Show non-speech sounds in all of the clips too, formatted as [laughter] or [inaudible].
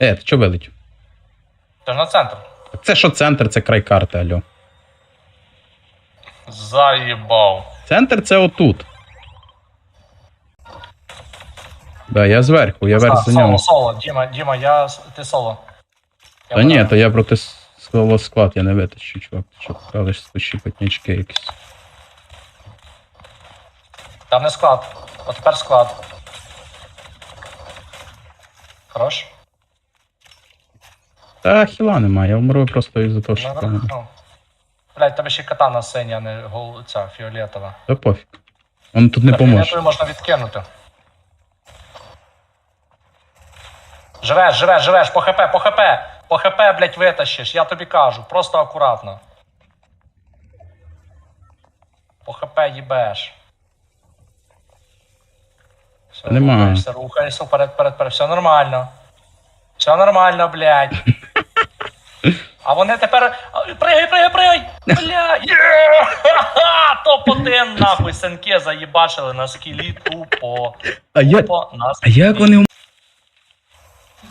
Да. Е, ти чого вилетів? Ти ж на центр. Це що центр, це край карти, алло. Заїбав. Центр це отут. Да, я зверху, я верх за соло, нього. соло, Діма, Діма, я с- ти соло. Я Та ні, то я проти свого склад, я не витащу, чувак. Ти Що ж спущі потнячки якісь. Там не склад. От тепер склад. Хорош? Та хіла немає, я вмру просто із-за того, що. Ну, там- ну. Блядь, тебе ще катана синя, а не гол... ця фіолетова. Та пофіг. Он тут не Та поможе. Фіолетову можна відкинути. Живеш, живеш, живеш, по хп, по хп. По хп, блядь, витащиш, я тобі кажу. Просто акуратно. По хп їбеш. Все, Нема. Рухаєшся, рухаєшся вперед, вперед, вперед. Все нормально. Все нормально, блядь. А вони тепер. Пригай, пригай, пригай! Бля! Є! [laughs] Ха-ха! Топ-1 нахуй сенке заїбачили на скілі тупо. А я. Тупо на А як вони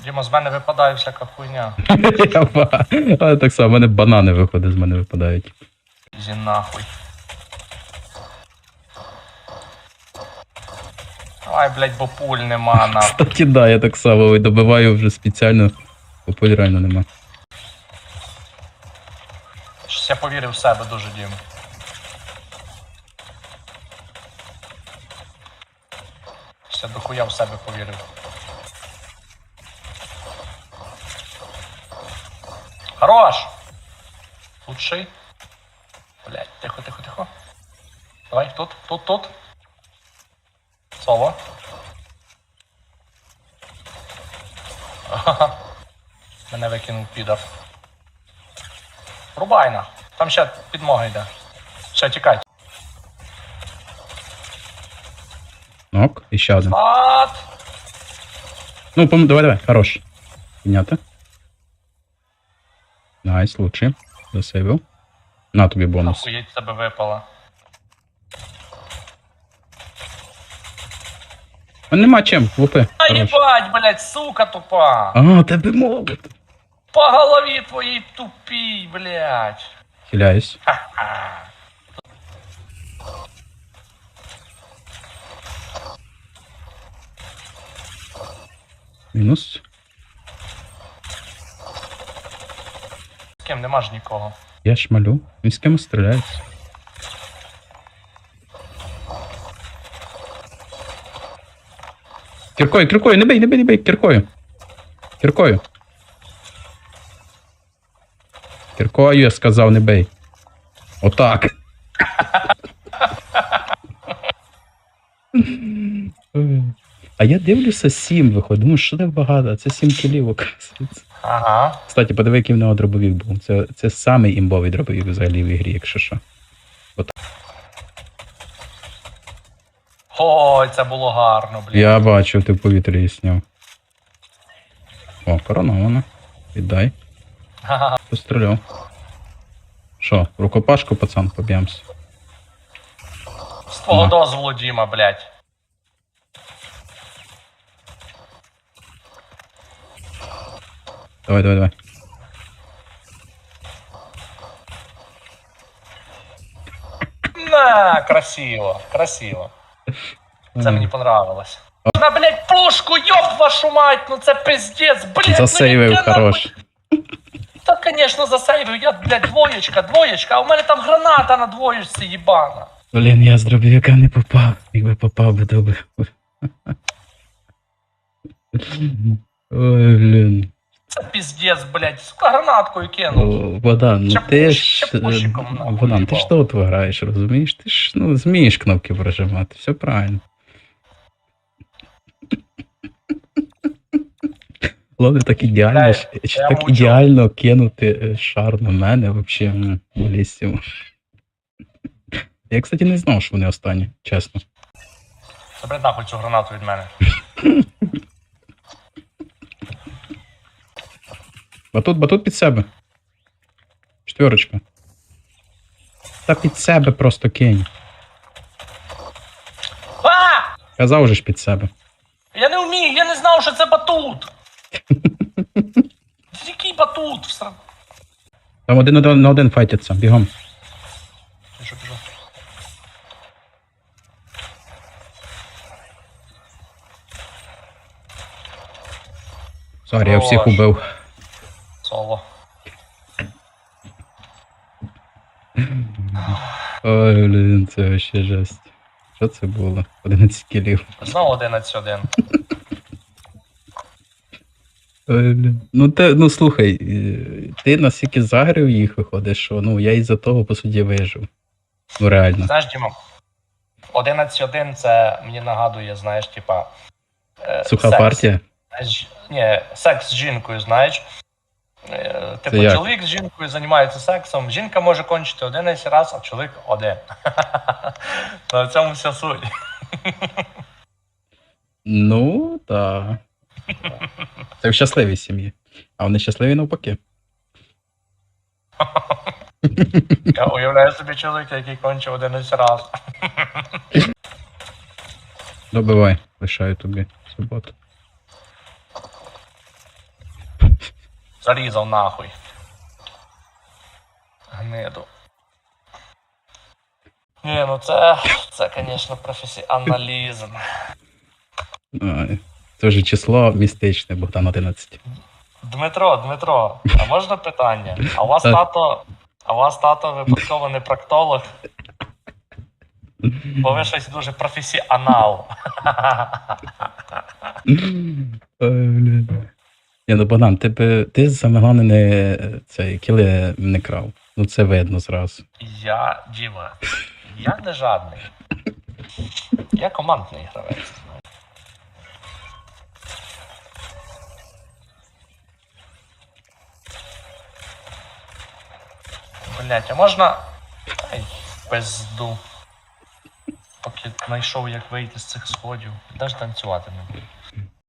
Діма, з мене випадає всяка хуйня. [laughs] Але так само, в мене банани виходить, з мене випадають. Зі нахуй. Ай, блядь, бо пуль нема нахуй. Кстати, да, я так само добиваю вже спеціально, бо пуль реально нема. Я повірив в себе дуже, Дім. Щось дохуя в себе повірив. Хорош! Лучший. Блять, тихо, тихо, тихо. Давай, тут, тут, тут. Соло. Ага. Мене викинув підар. Рубай на. Там ще підмога йде. Ще тікай. Ок, і ще один. Мат! Ну, пом... давай, давай, хорош. Підняти. Найс, лучший. Засейвив. На тобі бонус. Охуєть тебе випало. А нема чим, лупи. А Хорош. їбать, блядь, сука тупа! А, тебе молот. По голові твоїй тупій, блядь. Хиляюсь. Ха-ха. Мінус. З ким нема ж нікого. Я шмалю. Він з кимось стріляється. Кіркою, кіркою, не бий, не бий, не бий, кіркою. Кіркою. Кіркою, я сказав, не бий. Отак. А я дивлюся сім виходить. Думаю, що так багато, а це сім кілів, оказується. Ага. Кстати, подиви, який в нього дробовик був. Це, це самий імбовий дробовик взагалі в ігрі, якщо що. Ой, це було гарно, блядь. Я бачив, ти в повітрі її сняв. О, коронована. Віддай. Ха-ха. [laughs] Постріляв. Що, в рукопашку, пацан, поб'ємось. З твого Ага. дозволу, Діма, блядь. Давай, давай, давай. На, красиво, красиво. [laughs] Це мені понравилось. На, блядь, пушку, ёб вашу мать, ну це пиздец, блядь. Засейвив, ну, яке нахуй- хорош. Та, конечно, засейвив, я, блядь, двоєчка, двоєчка, а у мене там граната на двоєчці їбана. Блін, я з дробовика не попав. Якби попав би добре. Ой, блін. Це пиздец, блядь, сука, гранаткою кинув. Богдан, ну ти ж. е, Богдан, ти ж тут граєш, розумієш? Ти ж ну, змієш кнопки прожимати, все правильно. Головне так ідеально, Дай, чи я так мовчу. ідеально кинути е, шар на мене, взагалі, болісів. Я, кстати, не знав, що вони останні, чесно. Забери нахуй цю гранату від мене. [laughs] Батут, батут під себе. Четверочка. Та під себе просто кинь. А! Казав же ж під себе. Я не вмію, я не знав, що це батут. Тут, всра... Там один на- на один файтяться, бігом. Біжу, біжу. Сорі, я всіх Хорош. убив. Соло. Ой, блін, це вообще жесть. Що це було? 11 кілів. Знову 11-1. Блін. Ну, те, ну слухай, е, ти настільки загрів їх виходиш, що ну я із-за того по суді вижив. Ну реально. Знаєш, Діма, 11-1 це мені нагадує, знаєш, типа. е, Суха секс. партія. Знаєш, Ні, секс з жінкою, знаєш. Е, Типу, як? чоловік з жінкою займається сексом. Жінка може кончити 11 раз, а чоловік один. [laughs] На цьому вся суть. Ну, так. Це в щасливій сім'ї. А вони щасливі навпаки. [laughs] Я уявляю собі чоловіка, який кончив 11 раз. [laughs] Добивай, лишаю тобі суботу. Зарізав нахуй. Гниду. Ні, ну це, це, звісно, професіоналізм. Це вже число містичне, Богдан 11. Дмитро, Дмитро, а можна питання? А у вас тато, а у вас тато випадково не проктолог? Бо ви щось дуже професіонал. Ні, ну Богдан, ти, би- ти саме головне не цей кіли не крав. Ну це видно зразу. Я, Діма, я не жадний. Я командний гравець. Блять, а можна. Ай, пизду. Поки знайшов, як вийти з цих сходів. Даже танцювати не буду.